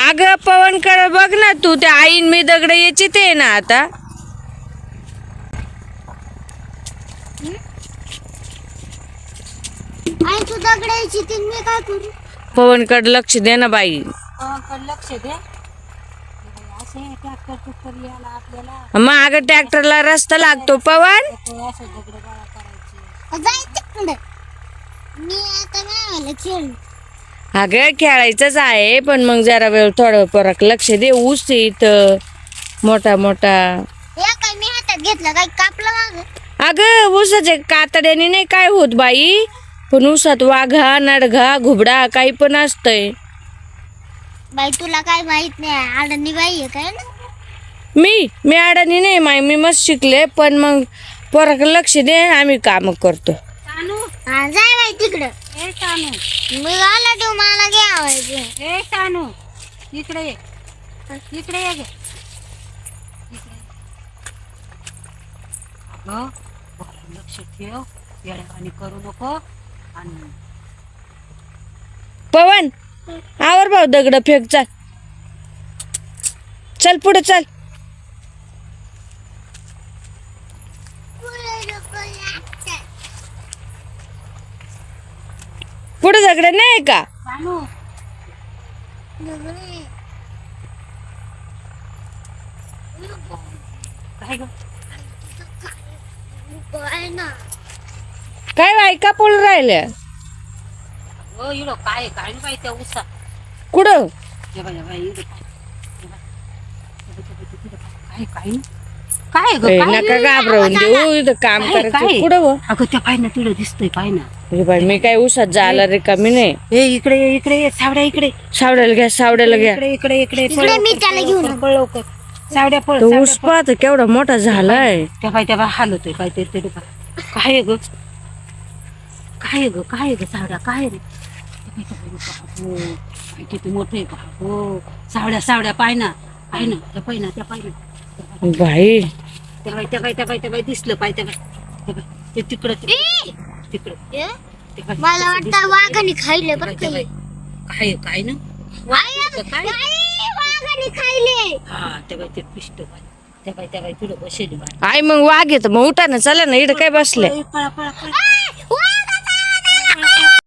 अगं पवनकडे बघ ना तू त्या आईन मी दगड याची ते ना आता. आई तू ती मी काय करू? पवनकडे लक्ष दे ना बाई. लक्ष दे. असे ट्रॅक्टर टुक्टर यायला आपल्याला. मग अगं ट्रॅक्टरला रस्ता लागतो पवन. नको असं दगड गोळा करायचे. जाय तिकडे. मी आता नाही आलं खेळ अगं खेळायचंच आहे पण मग जरा वेळ थोडं परत लक्ष दे ऊस आहे इथं. मोठा मोठा. या काय मी हातात घेतलं काय कापलं माग? अगं ऊसाच्या कातड्याने नाही काय होत बाई. पण ऊसात वाघा नडघा घुबडा काही पण असतंय. बाई तुला काय माहीत नाही आडणी बाई आहे काय ना? मी? मी अडाणी नाही माय मी मस्त शिकले पण मग पोराक लक्ष दे आम्ही काम करतो. हा, जाय बाई तिकडं. ए तानू मी आला तू मला घे आवायचं ए तानू इकडे ये. इकडे ये गे. अगं लक्ष ठेव. येड्यावानी करू नको. आणि पवन आवर भाऊ दगड फेक चाल. चल पुढे चल. पुढे दगड नाही का? काय ऐका पोळ राहिल्या? हो इडो काय काय नाही बाई त्या उसा. कुठं? काय काय. काय ग ए, काय नका घाबरवून देऊ इथं काम काय, करायचं काय? कुठं व अगं त्या पाय ना तिकडे दिसतोय पाय ना हे बाई मी काय उसात जायला रिकामी नाही. ए इकडे ये, इकडे ये, सावड्या इकडे. सावड्याला घ्या सावड्याला घ्या. इकडे इकडे इकडे पळ इकडे मी लवकर, त्याला पळ घेऊन लवकर, पळ लवकर. सावड्या पळ तो सावड्या ऊस पाहत केवढा मोठा झालाय. त्या पाय त्या पाय हालतोय पाय ते ते पाय. काय आहे ग? काय आहे ग काय आहे ग सावड्या काय आहे रे? त्या पाय, त्या पाय, बाबो. पाय किती मोठे आहे हो सावड्या सावड्या पाय ना पाय ना त्या पाय ना त्या पाय ना बाई. त्या दिसलं पाय त्या. ते तिकडं तिकडं. मला वाटतं वाघाने खाल्ले त्या बरं. काय काय ना? काय? वाघाने खाल्ले हा त्या बाई ते पिष्ट बाई. त्या बाई त्या बाई तुला बसेल बाई. आई मग वाघ येत. मग उठा ना चला ना इकडे काय बसले? पळा पळा पळा